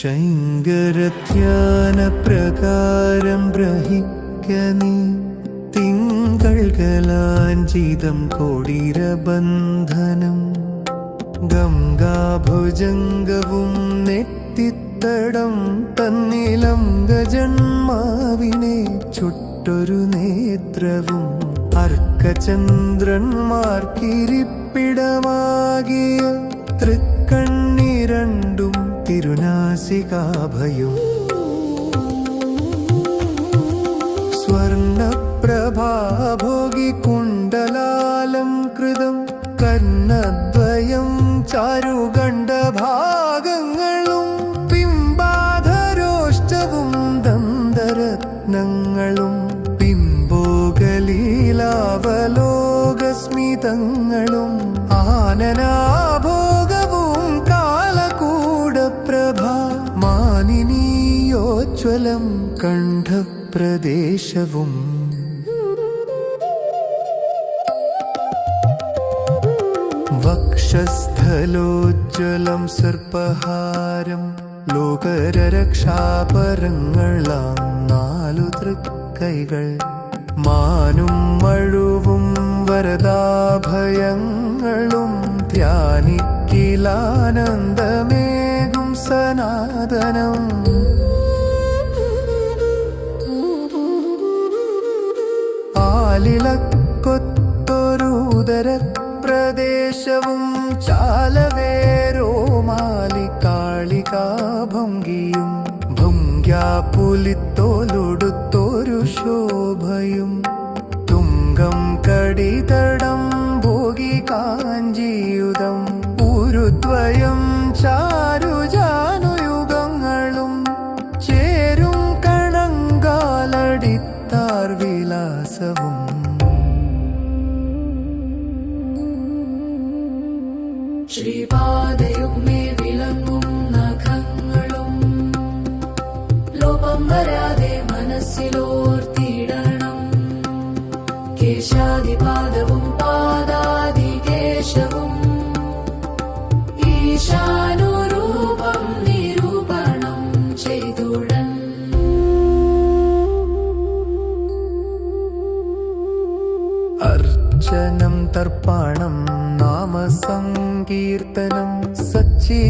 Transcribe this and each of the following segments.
ശൈങ്കരധ്യാനപ്രകാരം തിങ്കൾ തിങ്കൾകലാഞ്ചിതം കൊടിരബന്ധനം. ഗംഗാഭുജംഗവും നെറ്റിത്തടം തന്നിലം ഗജന്മാവിനെ ചുട്ടൊരു നേത്രവും. അർക്കചന്ദ്രന്മാർക്കിരിപ്പിടമാകിയ തൃക്കണ്ണിരണ്ടും തിരുനാസികാഭയും. സ്വർണപ്രഭാഭോഗി കുണ്ടലാലം കൃതം കർണദ്വയം ചാരുകണ്ഠഭാഗങ്ങളും പിംബാധരോഷ്ടവും ദന്തരത്നങ്ങളും ബിംബോഗലീലാവലോകസ്മിതങ്ങളും കണ്ഠപ്രദേശവും വക്ഷസ്ഥലോജ്വലം സർപ്പഹാരം ലോകരരക്ഷാപരങ്ങളാം നാലു തൃക്കൈകൾ. മാനും മഴുവും വരദാഭയങ്ങളും ധ്യാനിക്കിലാനന്ദമേകും ആലിളക്കൊത്തൊരുദര പ്രദേശവും ചാലവേരോമാലികാളികാഭംഗിയും ഭംഗ്യാപുലിത്തോലൊടുത്തൊരു ശോഭയും തുങ്കം കടിതടം ഭോഗി കാഞ്ചിയുതം വിലാസവും ശ്രീപാദയുഗ്മേ വിളങ്ങും നഖങ്ങളും ലോപം വരാതെ മനസ്സിലോർത്തിടണം. കേശാദിപാദവും പാദാദികേശവും ഈശാനുരൂപം അർച്ചനം തർപ്പണം നാമസങ്കീർത്തനം സച്ചിദാനന്ദസ്വരൂപ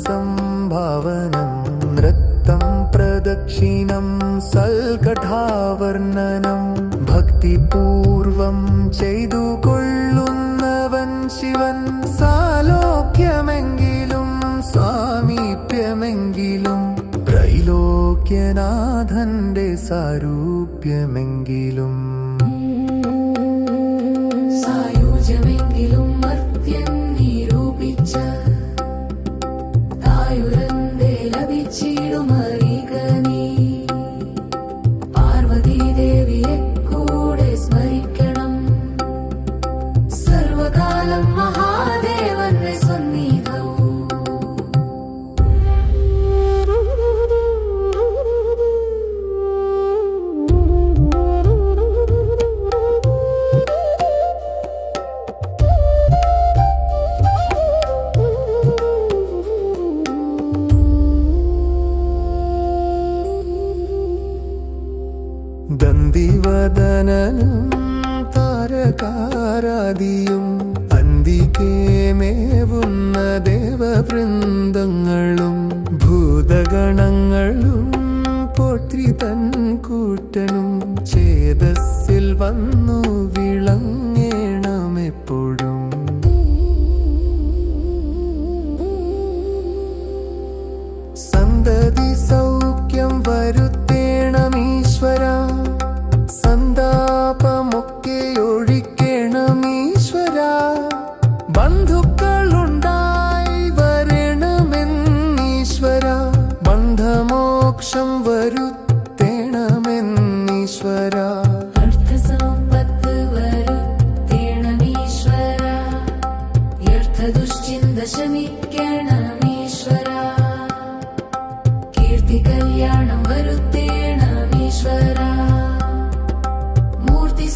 സംഭാവനം നൃത്തം പ്രദക്ഷിണം സൽകഠാവർണനം ഭക്തിപൂർവം ചെയ്തു ത്രൈലോക്യനാഥന്റെ സാരൂപ്യമെങ്കിലും ദന്തിവദനനും താരകാരാദിയും അന്തികേമേവുന്ന ദേവവൃന്ദങ്ങളും അന്ധമോക്ഷം വരുത്തേണമെന്നീശ്വര. അർത്ഥസമ്പത്ത് വരുത്തേണമീശ്വര. ദുശ്ചിന്ത ശമിക്കണമീശ്വര കീർത്തി കല്യാണം വരുത്തേണമീശ്വര മൂർത്തി